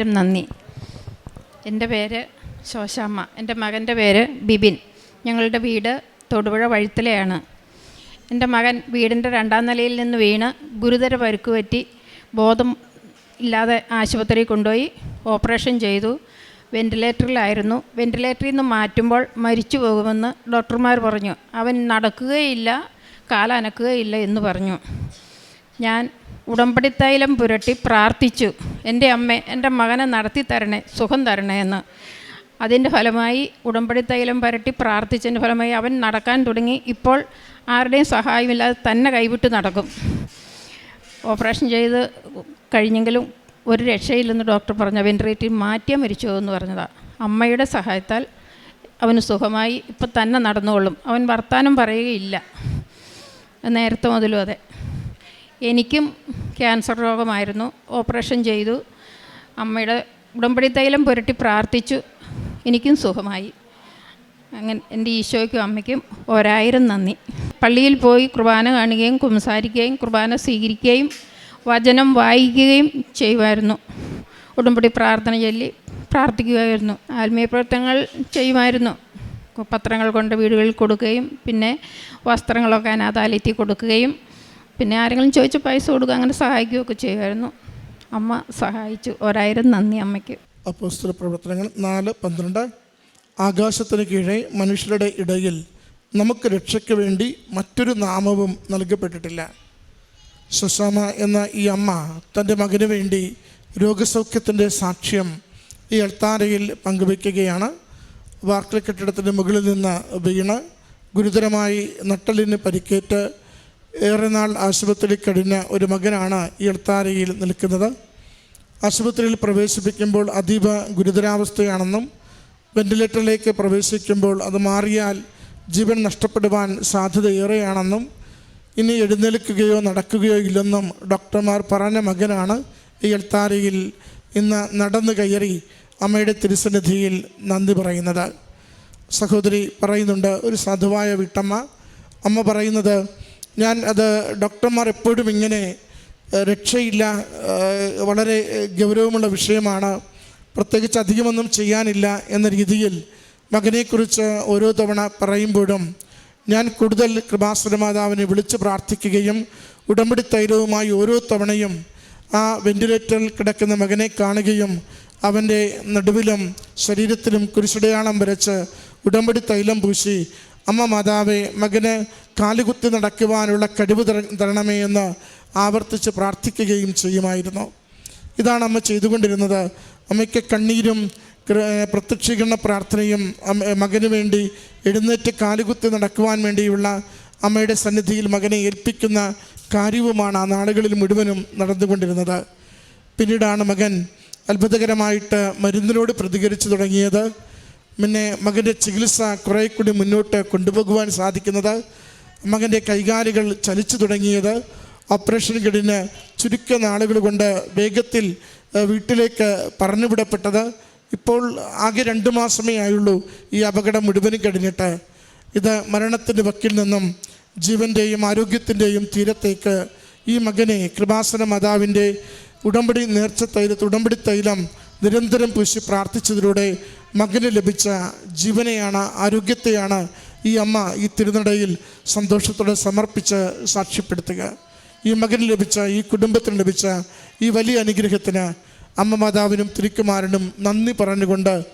ഒരായിരം നന്ദി. എന്റെ പേര് ശോശാമ്മ. എന്റെ മകന്റെ പേര് ബിബിൻ. ഞങ്ങളുടെ വീട് തൊടുപുഴ വഴുത്തലയാണ്. എന്റെ മകൻ വീടിന്റെ രണ്ടാം നിലയിൽ നിന്ന് വീണ് ഗുരുതര പരുക്ക് പറ്റി ബോധം ഇല്ലാതെ ആശുപത്രിയിൽ കൊണ്ടുപോയി ഓപ്പറേഷൻ ചെയ്തു. വെന്റിലേറ്ററിലായിരുന്നു വെന്റിലേറ്ററിൽ നിന്ന് മാറ്റുമ്പോൾ മരിച്ചു പോകുമെന്ന് ഡോക്ടർമാർ പറഞ്ഞു. അവൻ നടക്കുകയില്ല കാലനക്കുകയില്ല എന്ന് പറഞ്ഞു. ഞാൻ ഉടമ്പടി തൈലം പുരട്ടി പ്രാർത്ഥിച്ചു. എന്റെ അമ്മ എന്റെ മകനെ നടത്തി തരണേ സുഖം തരണേ എന്ന്. അതിന്റെ ഫലമായി ഉടമ്പടി തൈലം പുരട്ടി പ്രാർത്ഥിച്ചതിന്റെ ഫലമായി അവൻ നടക്കാൻ തുടങ്ങി. ഇപ്പോൾ ആരുടെയും സഹായമില്ലാതെ തന്നെ കൈവിട്ട് നടക്കും. ഓപ്പറേഷൻ ചെയ്ത് കഴിഞ്ഞെങ്കിലും ഒരു രക്ഷയില്ലെന്ന് ഡോക്ടർ പറഞ്ഞു വെന്റിലേറ്ററിൽ മാറ്റിയ മരിച്ചു എന്ന് പറഞ്ഞതാണ് അമ്മയുടെ സഹായത്താൽ അവന് സുഖമായി ഇപ്പം തന്നെ നടന്നുകൊള്ളും അവൻ വർത്താനം പറയുകയില്ല. നേരത്തെ മുതലും അതെ. എനിക്കും ക്യാൻസർ രോഗമായിരുന്നു. ഓപ്പറേഷൻ ചെയ്തു. അമ്മയുടെ ഉടമ്പടി തൈലം പുരട്ടി പ്രാർത്ഥിച്ചു. എനിക്കും സുഖമായി. അങ്ങനെ എന്റെ ഈശോയ്ക്കും അമ്മയ്ക്കും ഒരായിരം നന്ദി. പള്ളിയിൽ പോയി കുർബാന കാണുകയും കുംസാരിക്കുകയും കുർബാന സ്വീകരിക്കുകയും വചനം വായിക്കുകയും ചെയ്യുമായിരുന്നു. ഉടമ്പടി പ്രാർത്ഥന ചൊല്ലി പ്രാർത്ഥിക്കുമായിരുന്നു ആത്മീയ പ്രവർത്തനങ്ങൾ ചെയ്യുമായിരുന്നു. പത്രങ്ങൾ കൊണ്ട് വീടുകളിൽ കൊടുക്കുകയും പിന്നെ വസ്ത്രങ്ങളൊക്കെ അനാഥാലയത്തിൽ കൊടുക്കുകയും പിന്നെ ആരെങ്കിലും ചോദിച്ച് പൈസ കൊടുക്കുക അങ്ങനെ സഹായിക്കുകയൊക്കെ ചെയ്യുമായിരുന്നു. അമ്മ സഹായിച്ചു. ഒരായിരം നന്ദി അമ്മയ്ക്ക്. അപ്പോസ്തല പ്രവർത്തനങ്ങൾ നാല് പന്ത്രണ്ട്. ആകാശത്തിന് കീഴെ മനുഷ്യരുടെ ഇടയിൽ നമുക്ക് രക്ഷയ്ക്ക് വേണ്ടി മറ്റൊരു നാമവും നൽകപ്പെട്ടിട്ടില്ല. സുസാമ എന്ന ഈ അമ്മ തന്റെ മകന് വേണ്ടി രോഗസൗഖ്യത്തിന്റെ സാക്ഷ്യം ഈ അൾത്താരയിൽ പങ്കുവയ്ക്കുകയാണ്. വാർക്കൽ കെട്ടിടത്തിന്റെ മുകളിൽ നിന്ന് വീണ് ഗുരുതരമായി നട്ടലിന് പരിക്കേറ്റ് ഏറെ നാൾ ആശുപത്രി കഴിഞ്ഞ ഒരു മകനാണ് ഈ നിൽക്കുന്നത്. ആശുപത്രിയിൽ പ്രവേശിപ്പിക്കുമ്പോൾ അതീവ ഗുരുതരാവസ്ഥയാണെന്നും വെന്റിലേറ്ററിലേക്ക് പ്രവേശിക്കുമ്പോൾ അത് മാറിയാൽ ജീവൻ നഷ്ടപ്പെടുവാൻ സാധ്യതയേറെയാണെന്നും ഇനി എഴുന്നേൽക്കുകയോ നടക്കുകയോ ഇല്ലെന്നും ഡോക്ടർമാർ പറഞ്ഞ മകനാണ് ഈ എൽത്താരയിൽ ഇന്ന് നടന്നു കയറി അമ്മയുടെ തിരുസന്നിധിയിൽ നന്ദി പറയുന്നത്. സഹോദരി പറയുന്നുണ്ട് ഒരു സാധുവായ വീട്ടമ്മ. അമ്മ പറയുന്നത് ഞാൻ അത് ഡോക്ടർമാർ എപ്പോഴും ഇങ്ങനെ രക്ഷയില്ല വളരെ ഗൗരവമുള്ള വിഷയമാണ്. പ്രത്യേകിച്ച് അധികമൊന്നും ചെയ്യാനില്ല എന്ന രീതിയിൽ മകനെക്കുറിച്ച് ഓരോ തവണ പറയുമ്പോഴും ഞാൻ കൂടുതൽ കൃപാസുര മാതാവിനെ വിളിച്ച് പ്രാർത്ഥിക്കുകയും ഉടമ്പടി തൈലവുമായി ഓരോ തവണയും ആ വെന്റിലേറ്ററിൽ കിടക്കുന്ന മകനെ കാണുകയും അവന്റെ നടുവിലും ശരീരത്തിലും കുരിശടയാളം വരച്ച് ഉടമ്പടി തൈലം പൂശി അമ്മ മാതാവെ മകന് കാലുകുത്തി നടക്കുവാനുള്ള കഴിവ് തരണമേ എന്ന് ആവർത്തിച്ച് പ്രാർത്ഥിക്കുകയും ചെയ്യുമായിരുന്നു. ഇതാണ് അമ്മ ചെയ്തുകൊണ്ടിരുന്നത്. അമ്മയ്ക്ക് കണ്ണീരും പ്രത്യക്ഷീകരണ പ്രാർത്ഥനയും മകന് വേണ്ടി എഴുന്നേറ്റ് കാലുകുത്തി നടക്കുവാൻ വേണ്ടിയുള്ള അമ്മയുടെ സന്നിധിയിൽ മകനെ ഏൽപ്പിക്കുന്ന കാര്യവുമാണ് ആ നാളുകളിൽ മുഴുവനും നടന്നുകൊണ്ടിരുന്നത്. പിന്നീടാണ് മകൻ അത്ഭുതകരമായിട്ട് മരുന്നിനോട് പ്രതികരിച്ചു തുടങ്ങിയത്. പിന്നെ മകന്റെ ചികിത്സ കുറേ കൂടി മുന്നോട്ട് കൊണ്ടുപോകുവാൻ സാധിക്കുന്നത്. മകന്റെ കൈകാലുകൾ ചലിച്ചു തുടങ്ങിയത്. ഓപ്പറേഷൻ ഗഡിന് ചുരുക്ക നാളുകൾ കൊണ്ട് വേഗത്തിൽ വീട്ടിലേക്ക് പറഞ്ഞുവിടപ്പെട്ടത് ഇപ്പോൾ ആകെ രണ്ട് മാസമേ ആയുള്ളൂ ഈ അപകടം മുഴുവനും കഴിഞ്ഞിട്ട്. ഇത് മരണത്തിന്റെ വക്കിൽ നിന്നും ജീവന്റെയും ആരോഗ്യത്തിന്റെയും തീരത്തേക്ക് ഈ മകനെ കൃപാസന മാതാവിന്റെ ഉടമ്പടി നേർച്ച തൈലത്ത് ഉടമ്പടി തൈലം നിരന്തരം പൂശി പ്രാർത്ഥിച്ചതിലൂടെ മകന് ലഭിച്ച ജീവനെയാണ് ആരോഗ്യത്തെയാണ് ഈ അമ്മ ഈ തിരുനടയിൽ സന്തോഷത്തോടെ സമർപ്പിച്ച് സാക്ഷ്യപ്പെടുത്തുക. ഈ മകന് ലഭിച്ച ഈ കുടുംബത്തിന് ലഭിച്ച ഈ വലിയ അനുഗ്രഹത്തിന് അമ്മ മാതാവിനും തിരുക്കുമാരനും നന്ദി പറഞ്ഞുകൊണ്ട്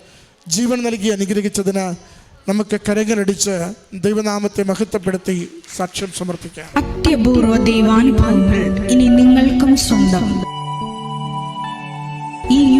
ജീവൻ നൽകി അനുഗ്രഹിച്ചതിന് നമുക്ക് കരകളടിച്ച് ദൈവനാമത്തെ മഹത്വപ്പെടുത്തി സാക്ഷ്യം സമർപ്പിക്കാം. അത്യപൂർവ ദൈവാനുഭവങ്ങൾ ഇനി നിങ്ങൾക്കും സ്വന്തം. ഈ